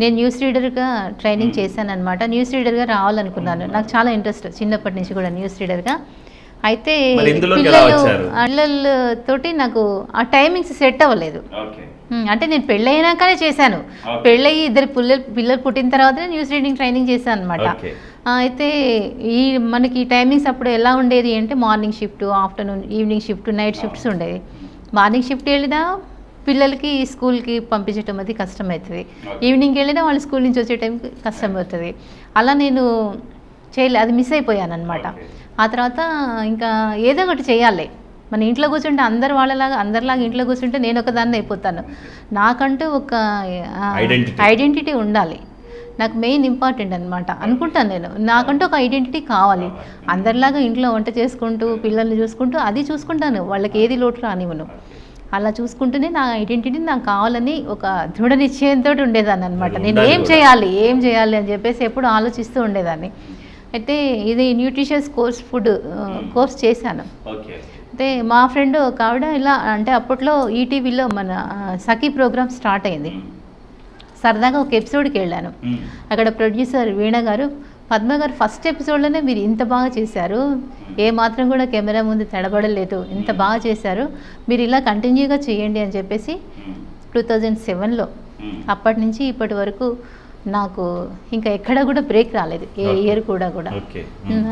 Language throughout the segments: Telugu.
నేను న్యూస్ రీడర్గా ట్రైనింగ్ చేశాను అనమాట న్యూస్ రీడర్గా రావాలనుకున్నాను. నాకు చాలా ఇంట్రెస్ట్ చిన్నప్పటి నుంచి కూడా న్యూస్ రీడర్గా అయితే పిల్లలు? పిల్లలతోటి నాకు ఆ టైమింగ్స్ సెట్ అవ్వలేదు. ఉమ్, అంటే నేను పెళ్ళయినాకనే చేశాను. పెళ్ళయి ఇద్దరు పిల్లలు పిల్లలు పుట్టిన తర్వాతనే న్యూస్ రీడింగ్ ట్రైనింగ్ చేశాను అనమాట. అయితే ఈ మనకి టైమింగ్స్ అప్పుడు ఎలా ఉండేది అంటే morning shift afternoon evening shift night shifts ఉండేవి మార్నింగ్ షిఫ్ట్ వెళ్ళినా పిల్లలకి స్కూల్కి పంపించడం అది కష్టమవుతుంది. ఈవినింగ్ వెళ్ళినా వాళ్ళు స్కూల్ నుంచి వచ్చే టైంకి కష్టం అవుతుంది అలా నేను చేయలే అది మిస్ అయిపోయాను అనమాట. ఆ తర్వాత ఇంకా ఏదో ఒకటి చేయాలి. మన ఇంట్లో కూర్చుంటే అందరు వాళ్ళలాగా అందరిలాగా ఇంట్లో కూర్చుంటే నేను ఒక దాన్ని అయిపోతాను నాకంటూ ఒక. ఐడెంటిటీ ఉండాలి. నాకు మెయిన్ ఇంపార్టెంట్ అనమాట అనుకుంటాను నేను. నాకంటూ ఒక ఐడెంటిటీ కావాలి. అందరిలాగా ఇంట్లో వంట చేసుకుంటూ పిల్లల్ని చూసుకుంటూ అది చూసుకుంటాను. వాళ్ళకి ఏది లోటు రానివ్వను. అలా చూసుకుంటూనే నా ఐడెంటిటీ నాకు కావాలని ఒక దృఢ నిశ్చయంతో ఉండేదాన్ని అనమాట నేను ఏం. చేయాలి ఏం చేయాలి అని చెప్పేసి ఎప్పుడు ఆలోచిస్తూ ఉండేదాన్ని. అయితే ఇది న్యూట్రిషియస్ కోర్స్ ఫుడ్ కోర్స్ చేశాను. అయితే మా ఫ్రెండ్ ఒక ఆవిడ ఇలా అంటే అప్పట్లో ఈటీవీలో మన ఆ, సఖీ ప్రోగ్రామ్ స్టార్ట్ అయింది. సరదాగా ఒక ఎపిసోడ్కి వెళ్ళాను. అక్కడ ప్రొడ్యూసర్ వీణ గారు పద్మ గారు ఫస్ట్ ఎపిసోడ్లోనే మీరు ఇంత బాగా చేశారు. ఏ మాత్రం కూడా కెమెరా ముందు తడబడలేదు. ఇంత బాగా చేశారు. మీరు ఇలా కంటిన్యూగా చేయండి అని చెప్పేసి టూ థౌజండ్ సెవెన్లో అప్పటి నుంచి ఇప్పటి వరకు నాకు ఇంకా ఎక్కడ కూడా బ్రేక్ రాలేదు. ఏ. ఇయర్ కూడా కూడా.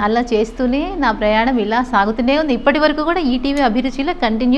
అలా చేస్తూనే నా ప్రయాణం ఇలా సాగుతూనే ఉంది. ఇప్పటి వరకు కూడా ఈటీవీ అభిరుచిలో కంటిన్యూ